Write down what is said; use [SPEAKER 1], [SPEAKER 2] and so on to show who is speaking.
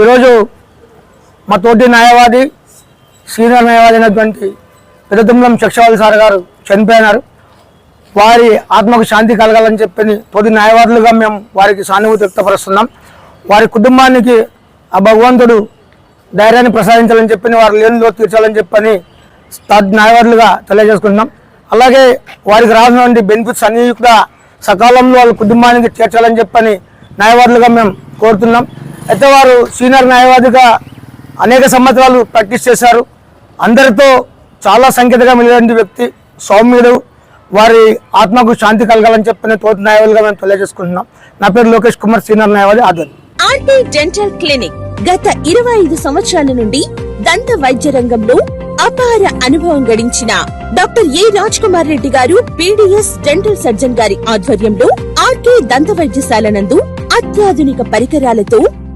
[SPEAKER 1] ఈరోజు మా తోటి న్యాయవాది సీనియర్ న్యాయవాది అయినటువంటి పెద్దతుమ్లం చక్షవాది సార్ గారు చనిపోయినారు. వారి ఆత్మకు శాంతి కలగాలని చెప్పని తోటి న్యాయవాదులుగా మేము వారికి సానుభూతి వ్యక్తపరుస్తున్నాం. వారి కుటుంబానికి ఆ భగవంతుడు ధైర్యాన్ని ప్రసాదించాలని చెప్పని వారి లేనిలో తీర్చాలని చెప్పని న్యాయవాదులుగా తెలియజేసుకుంటున్నాం. అలాగే వారికి రాసినటువంటి బెనిఫిట్స్ అన్ని కూడా సకాలంలో వాళ్ళ కుటుంబానికి చేర్చాలని చెప్పని న్యాయవాదులుగా మేము కోరుతున్నాం. అయితే వారు సీనియర్ న్యాయవాదిగా అనేక సంవత్సరాలు ప్రాక్టీస్ చేశారు. అందరితో చాలా సంకేతగా మిగిలిన వ్యక్తి సౌమ్యుడు. వారి ఆత్మకు శాంతి కలగాలని చెప్పిన తోటి న్యాయవాదిగా మేము తెలియజేసుకుంటున్నాం. నా పేరు లోకేష్ కుమార్ సీనియర్ న్యాయవాది ఆధ్వర్యం
[SPEAKER 2] ఆర్టీ డెంటల్ క్లినిక్ గత ఇరవై ఐదు సంవత్సరాల నుండి దంత వైద్య రంగంలో అపార అనుభవం గడించిన డాక్టర్ ఏ రాజ్ కుమార్ రెడ్డి గారు పీడిఎస్ డెంటల్ సర్జన్ గారి ఆధ్వర్యంలో ఆర్కే దంత వైద్యశాల నందు అత్యాధునిక పరికరాలతో